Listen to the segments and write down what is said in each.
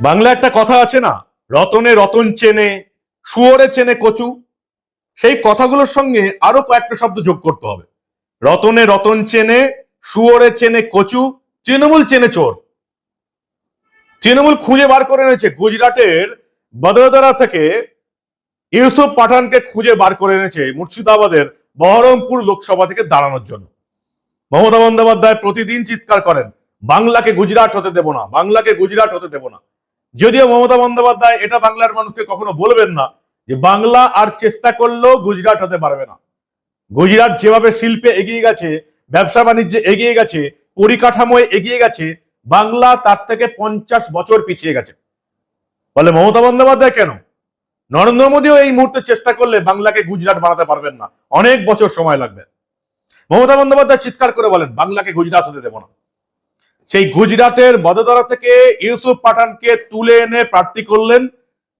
বাংলা একটা কথা আছে না, রতনে রতন চেনে, শুয়োরে চেনে কচু। সেই কথাগুলোর সঙ্গে আরও কয়েকটা শব্দ যোগ করতে হবে। রতনে রতন চেনে, শুয়োরে চেনে কচু, তৃণমূল চেনে চোর। তৃণমূল খুঁজে বার করে এনেছে গুজরাটের বদোদরা থেকে। ইউসুফ পাঠানকে খুঁজে বার করে এনেছে মুর্শিদাবাদের বহরমপুর লোকসভা থেকে দাঁড়ানোর জন্য। মমতা বন্দ্যোপাধ্যায় প্রতিদিন চিৎকার করেন, বাংলাকে গুজরাট হতে দেব না, বাংলাকে গুজরাট হতে দেব না। যদিও মমতা বন্দ্যোপাধ্যায় এটা বাংলার মানুষকে কখনো বলবেন না যে বাংলা আর চেষ্টা করলেও গুজরাট হতে পারবে না। গুজরাট যেভাবে শিল্পে এগিয়ে গেছে, ব্যবসা বাণিজ্যে এগিয়ে গেছে, পরিকাঠামোয় এগিয়ে গেছে, বাংলা তার থেকে পঞ্চাশ বছর পিছিয়ে গেছে। বলে মমতা বন্দ্যোপাধ্যায় কেন? নরেন্দ্র মোদীও এই মুহূর্তে চেষ্টা করলে বাংলাকে গুজরাট বানাতে পারবেন না। অনেক বছর সময় লাগবে। মমতা বন্দ্যোপাধ্যায় চিৎকার করে বলেন, বাংলাকে গুজরাট হতে দেব না। সেই গুজরাটের বদোদরা থেকে ইউসুফ পাঠানকে তুলে এনে প্রার্থী করলেন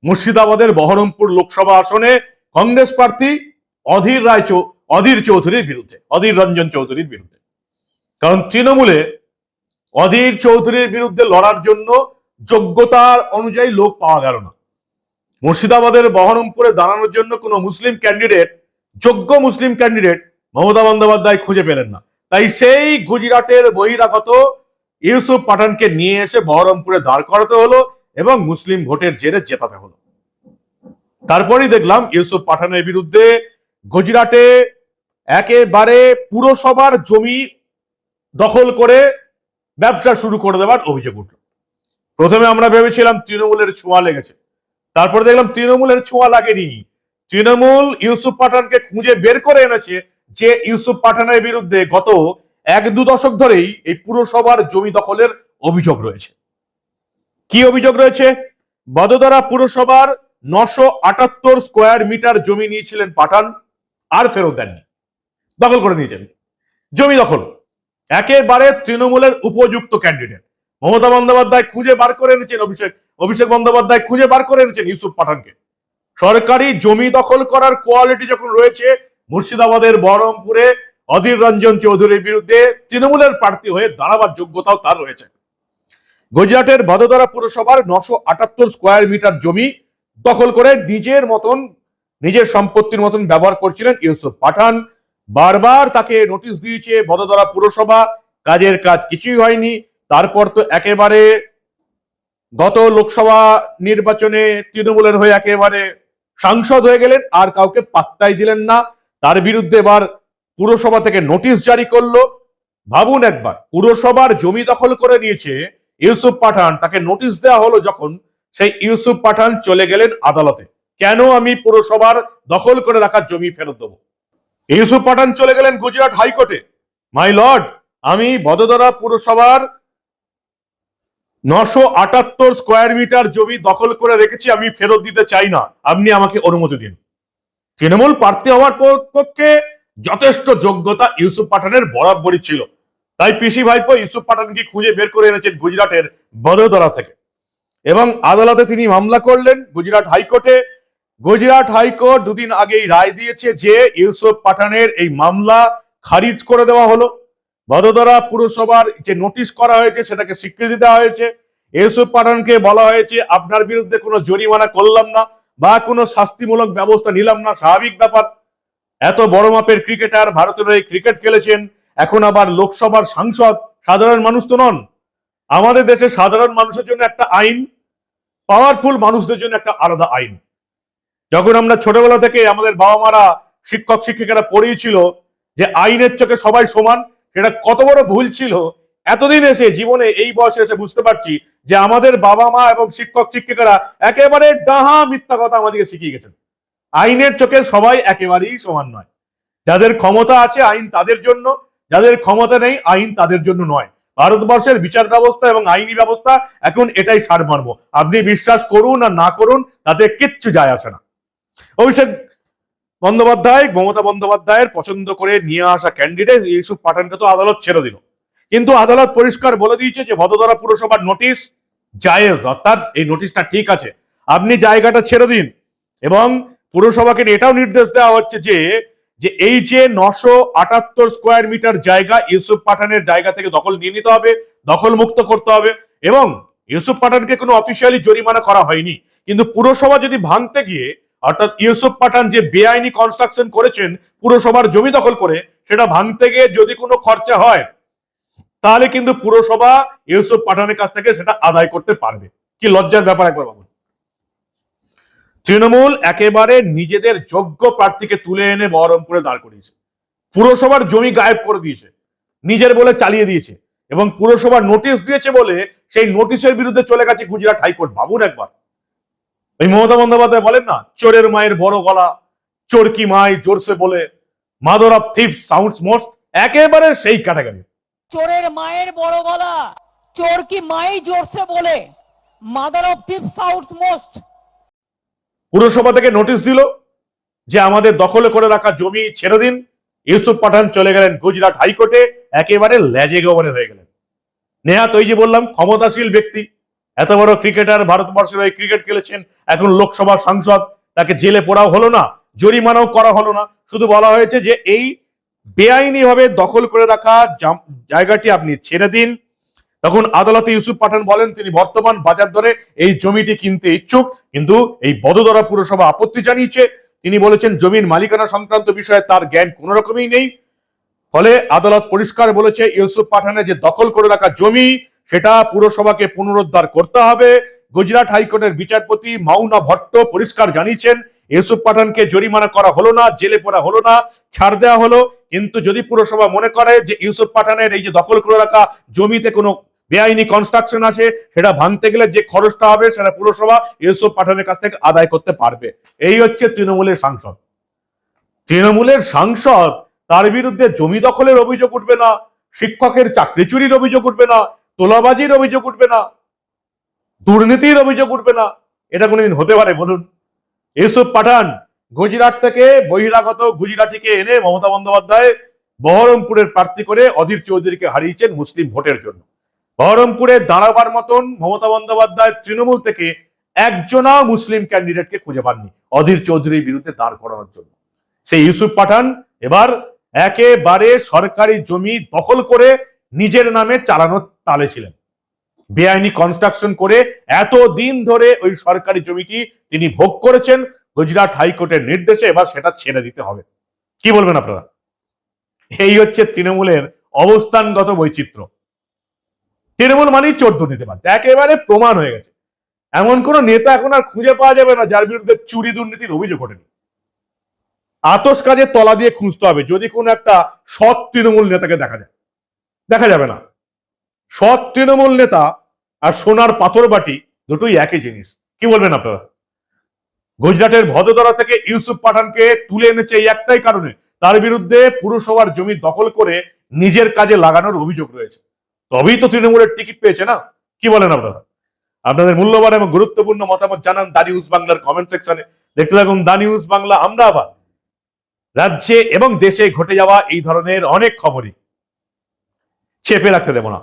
মুর্শিদাবাদের বহরমপুর লোকসভা আসনে কংগ্রেস প্রার্থী অধীর রায় অধীর চৌধুরীর বিরুদ্ধে, অধীর রঞ্জন চৌধুরীর বিরুদ্ধে। কারণ তৃণমূলে অধীর চৌধুরীর বিরুদ্ধে লড়ার জন্য যোগ্যতার অনুযায়ী লোক পাওয়া গেল না। মুর্শিদাবাদের বহরমপুরে দাঁড়ানোর জন্য কোনো মুসলিম ক্যান্ডিডেট, যোগ্য মুসলিম ক্যান্ডিডেট মমতা বন্দ্যোপাধ্যায় খুঁজে পেলেন না। তাই সেই গুজরাটের বহিরাগত ইউসুফ পাঠানকে নিয়ে এসে বহরমপুরে দাঁড় করাতে হলো এবং মুসলিম ভোটের জেরে জেতাতে হলো। তারপরেই দেখলাম ইউসুফ পাঠানের বিরুদ্ধে গুজরাটে একেবারে পুরসভার জমি দখল করে ব্যবসা শুরু করে দেওয়ার অভিযোগ উঠল। প্রথমে আমরা ভেবেছিলাম তৃণমূলের ছোঁয়া লেগেছে। তারপরে দেখলাম তৃণমূলের ছোঁয়া লাগেনি। তৃণমূল ইউসুফ পাঠানকে খুঁজে বের করে এনেছে যে ইউসুফ পাঠানের বিরুদ্ধে গত এক দু দশক ধরেই এই পুরসভার জমি দখলের অভিযোগ রয়েছে। কি অভিযোগ রয়েছে? বদোদরা পুরসভার নশো আটাত্তর স্কোয়ার মিটার জমি নিয়েছিলেন পাঠান, আর ফেরত দেননি। দখল করে নিয়েছেন। জমি দখল। একেবারে তৃণমূলের উপযুক্ত ক্যান্ডিডেট মমতা বন্দ্যোপাধ্যায় খুঁজে বার করে এনেছেন অভিষেক অভিষেক বন্দ্যোপাধ্যায় খুঁজে বার করে এনেছেন ইউসুফ পাঠানকে। সরকারি জমি দখল করার কোয়ালিটি যখন রয়েছে, মুর্শিদাবাদের বহরমপুরে অধীর রঞ্জন চৌধুরীর বিরুদ্ধে তৃণমূলের প্রার্থী হয়ে দাঁড়াবার যোগ্যতাও তার রয়েছে। গুজরাটের বদোদরা পুরসভার নশো আটাত্তর স্কোয়ার মিটার জমি দখল করে নিজের মতন, নিজের সম্পত্তির মতন ব্যবহার করছিলেন ইউসুফ পাঠান। বারবার তাকে নোটিশ দিয়েছে ভদোদরা পুরসভা, কাজের কাজ কিছুই হয়নি। তারপর তো একেবারে গত লোকসভা নির্বাচনে তৃণমূলের হয়ে একেবারে সাংসদ হয়ে গেলেন, আর কাউকে পাত্তাই দিলেন না। তার বিরুদ্ধে এবার পুরসভা থেকে নোটিশ জারি করল। ভাবুন একবার, পুরসভার জমি দখল করে নিয়েছে ইউসুফ পাঠান, তাকে নোটিশ দেওয়া হলো যখন সেই ইউসুফ পাঠান চলে গেলেন আদালতে। কেন আমি পুরসভার দখল করে রাখার জমি ফেরত দেবো? ইউসুফ পাঠান চলে গেলেন গুজরাট হাইকোর্টে। মাই লর্ড, আমি বদোদরা পুরসভার নশো আটাত্তর স্কোয়ার মিটার জমি দখল করে রেখেছি, আমি ফেরত দিতে চাই না। আপনি আমাকে অনুমতি দিন। তৃণমূল প্রার্থী হওয়ার পক্ষে যথেষ্ট যোগ্যতা ইউসুফ পাঠানের বরাবরই ছিল। তাই পিসি ভাইপো ইউসুফ পাঠানকে খুঁজে বের করে এনেছেন গুজরাটের বদোদরা থেকে। এবং আদালতে তিনি মামলা করলেন গুজরাট হাইকোর্টে। গুজরাট হাইকোর্ট দুদিন আগেই রায় দিয়েছে যে ইউসুফ পাঠানের এই মামলা খারিজ করে দেওয়া হলো। বদোদরা পুরসভার যে নোটিশ করা হয়েছে সেটাকে স্বীকৃতি দেওয়া হয়েছে। ইউসুফ পাঠানকে বলা হয়েছে, আপনার বিরুদ্ধে কোনো জরিমানা করলাম না বা কোনো শাস্তিমূলক ব্যবস্থা নিলাম না, স্বাভাবিক ব্যাপার। এত বড় মাপের ক্রিকেটার ভারতের হয়ে ক্রিকেট খেলেছেন, এখন আবার লোকসভার সাংসদ, সাধারণ মানুষ তো নন। আমাদের দেশে সাধারণ মানুষের জন্য একটা আইন পাওয়ারফুল মানুষদের জন্য একটা আলাদা আইন। যখন আমরা ছোটবেলা থেকে আমাদের বাবা মারা শিক্ষক, শিক্ষিকারা পড়িয়েছিল যে আইনের চোখে সবাই সমান, সেটা কত বড় ভুল ছিল, এতদিন এসে জীবনে এই বয়সে এসে বুঝতে পারছি যে আমাদের বাবা মা এবং শিক্ষক, শিক্ষিকারা একেবারে ডাহা মিথ্যা কথা আমাদেরকে শিখিয়ে গেছেন। আইনের চোখে সবাই একেবারেই সমান নয়। যাদের ক্ষমতা আছে আইন তাদের জন্য, যাদের ক্ষমতা নেই আইন তাদের জন্য নয়। ভারতবর্ষের বিচার ব্যবস্থা এবং আইনি ব্যবস্থা এখন এটাই সারমর্ম। আপনি বিশ্বাস করুন আর না করুন, তাতে কিচ্ছু যায় আসে না। অভিষেক বন্দ্যোপাধ্যায়, মমতা বন্দ্যোপাধ্যায়ের পছন্দ করে নিয়ে আসা ক্যান্ডিডেট ইউসুফ পাঠানকে তো আদালত ছেড়ে দিল। কিন্তু আদালত পরিষ্কার বলে দিয়েছে যে, ভদোদরা পুরসভার নোটিশ জায়েজ, অর্থাৎ এই নোটিশটা ঠিক আছে। আপনি জায়গাটা ছেড়ে দিন এবং পুরসভাকে এটাও নির্দেশ দেওয়া হচ্ছে যে যে এই যে নশো আটাত্তর স্কোয়ার মিটার জায়গা ইউসুফ পাঠানের জায়গা থেকে দখল নিয়ে নিতে হবে দখল মুক্ত করতে হবে এবং ইউসুফ পাঠানকে কোনো অফিসিয়ালি জরিমানা করা হয়নি। কিন্তু পুরসভা যদি ভাঙতে গিয়ে, অর্থাৎ ইউসুফ পাঠান যে বেআইনি কনস্ট্রাকশন করেছেন, পুরসভার জমি দখল করে, সেটা ভাঙতে গিয়ে যদি কোনো খরচা হয়, তাহলে কিন্তু পুরসভা ইউসুফ পাঠানের কাছ থেকে সেটা আদায় করতে পারবে। কি লজ্জার ব্যাপার একবার তৃণমূল একেবারে নিজেদের যোগ্য প্রার্থীকে তুলে এনে বহরমপুরে দাঁড় করিয়েছে। পুরসভার জমি গায়েব করে দিয়েছে, নিজের বলে চালিয়ে দিয়েছে এবং পুরসভা নোটিশ দিয়েছে বলে সেই নোটিশের বিরুদ্ধে চলে গেছে গুজরাট হাইকোর্ট। ভাবুন একবার। ওই মমতা বন্দ্যোপাধ্যায় বলেন না, চোরের মায়ের বড় গলা, চোর কি মাই জোরসে বলে, mother of tip sounds most, একেবারে সেই ক্যাটাগরি। চোরের মায়ের বড় গলা, চোর কি মাই জোরসে বলে, mother of tip south most পুরসভা থেকে নোটিশ দিল যে আমাদের দখলে করে রাখা জমি ছেড়ে দিন। ইউসুফ পাঠান চলে গেলেন গুজরাট হাইকোর্টে, একেবারে লেজে গোবরে হয়ে গেলেন। নেহাত ওই যে বললাম, ক্ষমতাশীল ব্যক্তি, এত বড় ক্রিকেটার ভারতবর্ষের হয়ে ক্রিকেট খেলেছেন, এখন লোকসভার সাংসদ, তাকে জেলে পড়াও হলো না, জরিমানাও করা হলো না। শুধু বলা হয়েছে যে এই বেআইনি ভাবে দখল করে রাখা জায়গাটি আপনি ছেড়ে দিন তখন আদালতে ইউসুফ পাঠান বলেন, তিনি বর্তমান বাজার দরে এই জমিটি কিনতে ইচ্ছুক, কিন্তু এই বদোদরা পুরসভা আপত্তি জানিয়েছে। তিনি বলেছেন, জমির মালিকানা সংক্রান্ত বিষয়ে তার জ্ঞান কোনো রকমই নেই। ফলে আদালত পরিষ্কার বলেছে, ইউসুফ পাঠানের যে দখল করে রাখা জমি, সেটা পুরসভাকে পুনরুদ্ধার করতে হবে। গুজরাট হাইকোর্টের বিচারপতি মাউনা ভট্ট পরিষ্কার জানিয়েছেন, ইউসুফ পাঠানকে জরিমানা করা হলো না, জেলে পড়া হলো না, ছাড় দেওয়া হলো। কিন্তু যদি পুরসভা মনে করে যে ইউসুফ পাঠানের এই যে দখল করে রাখা জমিতে কোনো বেআইনি কনস্ট্রাকশন আছে সেটা ভাঙতে গেলে যে খরচটা হবে সেটা পুরসভা ইউসুফ পাঠানের কাছ থেকে আদায় করতে পারবে। এই হচ্ছে তৃণমূলের সাংসদ। তৃণমূলের সাংসদ, তার বিরুদ্ধে জমি দখলের অভিযোগ উঠবে না, শিক্ষকের চাকরি চুরির অভিযোগ উঠবে না, তোলাবাজির অভিযোগ উঠবে না, দুর্নীতির অভিযোগ উঠবে না, এটা কোনোদিন হতে পারে বলুন। ইউসুফ পাঠান গুজরাট থেকে বহিরাগত গুজরাটিকে এনে মমতা বন্দ্যোপাধ্যায় বহরমপুরের প্রার্থী করে অধীর চৌধুরীকে হারিয়েছেন মুসলিম ভোটের জন্য। বহরমপুরে দাঁড়াবার মতন মমতা বন্দ্যোপাধ্যায় তৃণমূল থেকে একজনা মুসলিম ক্যান্ডিডেটকে খুঁজে পাননি, অধীর চৌধুরীর বিরুদ্ধে দাঁড় করানোর জন্য। সেই ইউসুফ পাঠান এবার একেবারে সরকারি জমি দখল করে নিজের নামে চালানোর তালে ছিলেন। বেআইনি কনস্ট্রাকশন করে এত দিন ধরে ওই সরকারি জমিটি তিনি ভোগ করেছেন, গুজরাট হাইকোর্টের নির্দেশে এবার সেটা ছেড়ে দিতে হবে। কি বলবেন আপনারা? এই হচ্ছে তৃণমূলের অবস্থানগত বৈচিত্র্য। তৃণমূল মানেই চোর দুর্নীতিবাজ একেবারে প্রমাণ হয়ে গেছে। এমন কোন নেতা এখন আর খুঁজে পাওয়া যাবে না, যার বিরুদ্ধে চুরি দুর্নীতির অভিযোগ ওঠেনি। আতস কাজের তলা দিয়ে খুঁজতে হবে, যদি কোনো একটা সৎ তৃণমূল নেতাকে দেখা যায়। দেখা যাবে না। সৎ তৃণমূল নেতা আর সোনার পাথর বাটি দুটোই একই জিনিস। কি বলবেন আপনারা? গুজরাটের ভদোদরা থেকে ইউসুফ পাঠানকে তুলে এনেছে এই একটাই কারণে। তার বিরুদ্ধে পুরসভার জমি দখল করে নিজের কাজে লাগানোর অভিযোগ রয়েছে। তবেই তো তৃণমূলের টিকিট পেয়েছে না? কি বলেন আপনারা? আপনাদের মূল্যবান এবং গুরুত্বপূর্ণ মতামত জানান দা নিউজ বাংলার কমেন্ট সেকশনে দেখতে থাকুন দা নিউজ বাংলা, আমরা আবার রাজ্যে এবং দেশে ঘটে যাওয়া এই ধরনের অনেক খবরই। চেপে রাখতে দেব না।